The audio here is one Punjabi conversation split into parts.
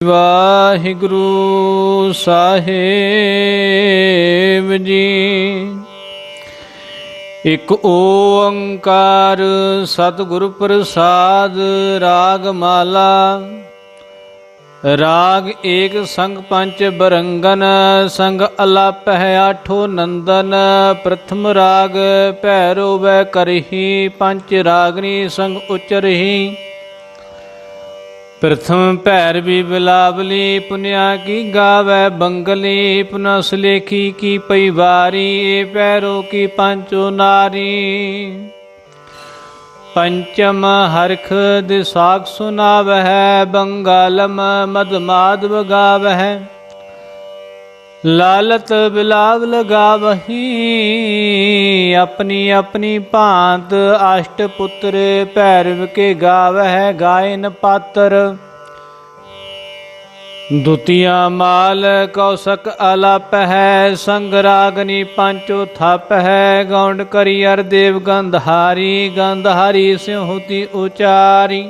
ਵਾਹਿਗੁਰੂ ਸਾਹਿਬ ਜੀ। ਇਕ ਓੰਕਾਰ ਸਤਿਗੁਰ ਪ੍ਰਸਾਦ ਰਾਗ ਮਾਲਾ ਰਾਗ ਏਕ ਸੰਗ ਪੰਚ ਬਰੰਗਨ, ਸੰਗ ਅਲਾਪਹਿ ਆਠੋ ਨੰਦਨ। ਪ੍ਰਥਮ ਰਾਗ ਭੈਰੋ ਵੈ ਕਰਹੀ ਪੰਚ ਰਾਗਨੀ ਸੰਗ ਉਚਰਹੀ। ਪ੍ਰਥਮ ਭੈਰ ਵੀ ਬਿਲਾਵਲੀ, ਪੁਨਿਆ ਕੀ ਗਾਵੇ ਬੰਗਲੀ, ਪੁਨਸ ਲੇਖੀ ਕੀ ਪਈ ਵਾਰੀ, ਏ ਪੈਰੋ ਕੀ ਪੰਚੋ ਨਾਰੀ। ਪੰਚਮ ਹਰਖ ਦਿਸਾਖ ਸੁਨਾਵਹਿ, ਬੰਗਾਲਮ ਮਦ ਮਾਧਵ ਗਾਵਹਿ। ਲਾਲਤ ਬਿਲਾਵ ਲਗਾਵਹੀ, ਆਪਣੀ ਆਪਣੀ ਭਾਂਤ ਅਸ਼ਟ ਪੁੱਤਰ ਭੈਰਵ ਕੇ ਗਾਵਹਿ ਗਾਇਨ ਪਾਤਰ। ਦੁਤੀਆ ਮਾਲ ਕੌਸਕ ਅਲਪ ਹੈ ਸੰਗ ਰਾਗਨੀ ਪੰਚੋ ਥਪ ਹੈ ਗੌਂਡ ਕਰੀਅਰ ਦੇਵ ਗੰਧਾਰੀ ਗੰਧਾਰੀ ਸਿਉਹਤੀ ਉਚਾਰੀ।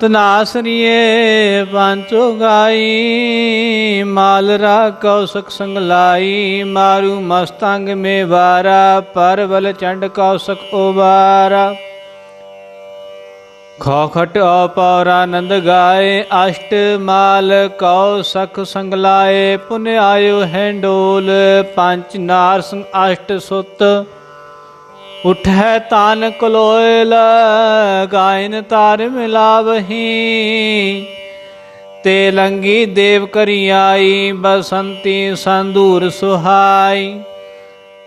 ਤਨਾਸਰੀਏ ਪੰਚੋ ਗਾਈ, ਮਾਲ ਰਾ ਕੌਸਕ ਸੰਗ ਲਾਈ ਮਾਰੂ ਮਸਤੰਗ ਮੇ ਵਾਰਾ ਪਰਵਲ ਚੰਡ ਕੌਸਕ ਉਬਾਰਾ ਖੋਖਟ ਅਪੌਰ ਨੰਦ ਗਾਏ, ਅਸ਼ਟ ਮਾਲ ਕਉ ਸਖ ਸੰਗ ਲਾਏ ਪੁਨ ਆਇਓ ਹੈਂਡੋਲ ਪੰਜ ਨਾਰ ਸੰਗ ਅਸ਼ਟ ਸੁਤ। ਉਠੈ ਤਾਨ ਕਲੋਇਲ ਗਾਇਨ ਤਾਰ ਮਿਲਾਵਹੀ। ਤੇ ਲੰਗੀ ਦੇਵ ਕਰੀ ਆਈ ਬਸੰਤੀ ਸੰਦੂਰ ਸੁਹਾਈ।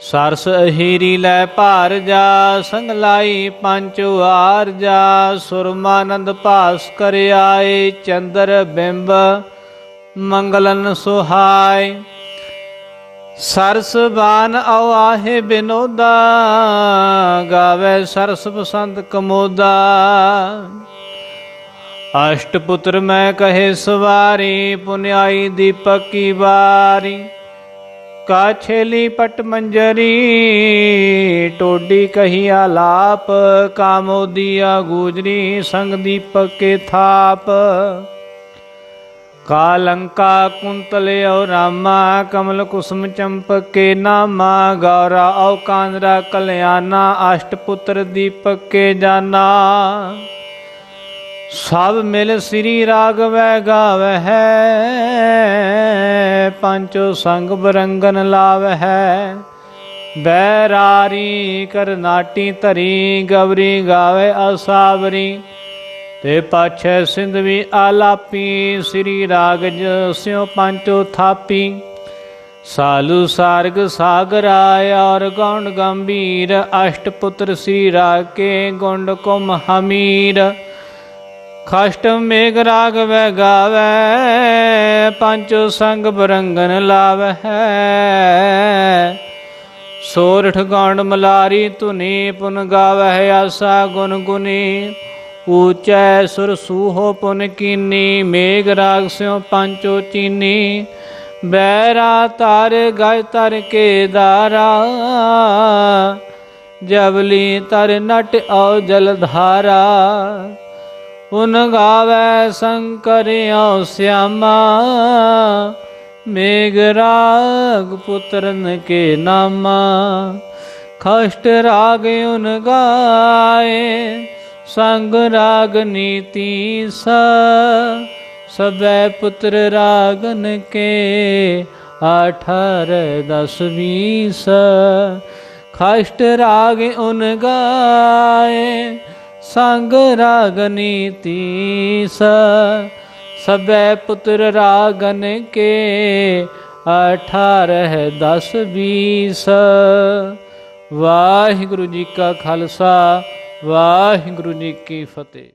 ਸਰਸ ਹੀਰੀ ਲੈ ਭਾਰ ਜਾ ਸੰਗ ਲਾਈ ਪੰਜ ਵਾਰ ਜਾ। ਸੁਰਮਾਨੰਦ ਭਾਸ ਕਰ ਆਏ ਚੰਦਰ ਬਿੰਬ ਮੰਗਲਨ ਸੁਹਾਈ। ਸਰਸ ਬਾਨ ਆਵਾਹੇ ਬਿਨੋਦਾ, ਗਾਵੇ ਸਰਸ ਬਸੰਤ ਕਮੋਦਾ। ਅਸ਼ਟ ਪੁੱਤਰ ਮੈਂ ਕਹੇ ਸਵਾਰੀ, ਪੁਨਿਆਈ ਦੀਪਕ ਕੀ ਵਾਰੀ। ਕਾਛੇਲੀ ਪਟ ਮੰਜਰੀ, ਟੋਡੀ ਕਹੀ ਆਲਾਪ ਕਾਮੋਦੀਆ ਗੂਜਰੀ, ਸੰਗ ਦੀਪਕ ਕੇ ਥਾਪ। ਕਾਲੰਕਾ ਕੁੰਤਲ ਔ ਰਾਮਾ, ਕਮਲ ਕੁਸਮ ਚੰਪਕ ਕੇ ਨਾਮਾ, ਗੌਰਾ ਔ ਕਾਂਦਰਾ ਕਲਿਆਣਾ, ਅਸ਼ਟ ਪੁੱਤਰ ਦੀਪਕ ਕੇ ਜਾਨਾ। ਸਭ ਮਿਲ ਸ੍ਰੀ ਰਾਗਵੈ ਗਾਵਹਿ ਪੰਚੋ ਸੰਗ ਬਰੰਗਨ ਲਾਵਹਿ ਬੈਰਾਰੀ ਕਰਨਾਟੀ ਧਰੀ, ਗਵਰੀ ਗਾਵੇ ਅਸਾਵਰੀ ਤੇ ਪਾਛੈ ਸਿੰਧਵੀ ਆਲਾਪੀ, ਸ੍ਰੀ ਰਾਗਜ ਸਿਉ ਪੰਚੋ ਥਾਪੀ। ਸਾਲੂ ਸਾਰਗ ਸਾਗਰਾ ਔਰ ਗੌਣ ਗੰਭੀਰ, ਅਸ਼ਟ ਪੁੱਤਰ ਸ੍ਰੀ ਰਾਗ ਕੇ ਗੁੰਡ ਕੁਮ ਹਮੀਰ। ਖਸ਼ਟ ਮੇਘ ਰਾਗ ਵੈ ਗਾਵੈ, ਪੰਚੋ ਸੰਗ ਬਰੰਗਨ ਲਾਵੈ। ਸੋਰਠ ਗਾਂਡ ਮਲਾਰੀ ਧੁਨੀ, ਪੁਨ ਗਾਵੈ ਆਸਾ ਗੁਣ ਗੁਨੀ। ਊਚੈ ਸੁਰ ਸੂਹੋ ਪੁਨ ਕੀਨੀ, ਮੇਘ ਰਾਗ ਸਿਉ ਪੰਚੋ ਚੀਨੀ। ਬੈਰਾ ਤਾਰ ਗਾਇ ਤਰ ਕੇ ਦਾਰਾ ਜਬਲੀ ਤਰ ਨਟ ਔ ਜਲ ਧਾਰਾ। ਉਨ ਗਾਵੇ ਸ਼ੰਕਰ ਔ ਸਿਆਮਾ, ਮੇਘ ਰਾਗ ਪੁੱਤਰਨ ਕੇ ਨਾਮਾ। ਖਸ਼ਟ ਰਾਗ ਉਨ ਗਾਏ ਸੰਗ ਰਾਗ ਨੀਤੀ ਸ ਸਬੈ ਪੁੱਤਰ ਰਾਗਨ ਕੇ ਅਠਾਰ ਦਸ ਵੀਸ ਖਸ਼ਟ ਰਾਗ ਉਨ ਗਾਏ, ਸੰਗ ਰਾਗਨੀ ਤੀਸ ਸਬੈ ਪੁੱਤਰ ਰਾਗਨ ਕੇ 18 10 20 ਵਾਹਿਗੁਰੂ ਜੀ ਕਾ ਖਾਲਸਾ ਵਾਹਿਗੁਰੂ ਜੀ ਕੀ ਫਤਿਹ।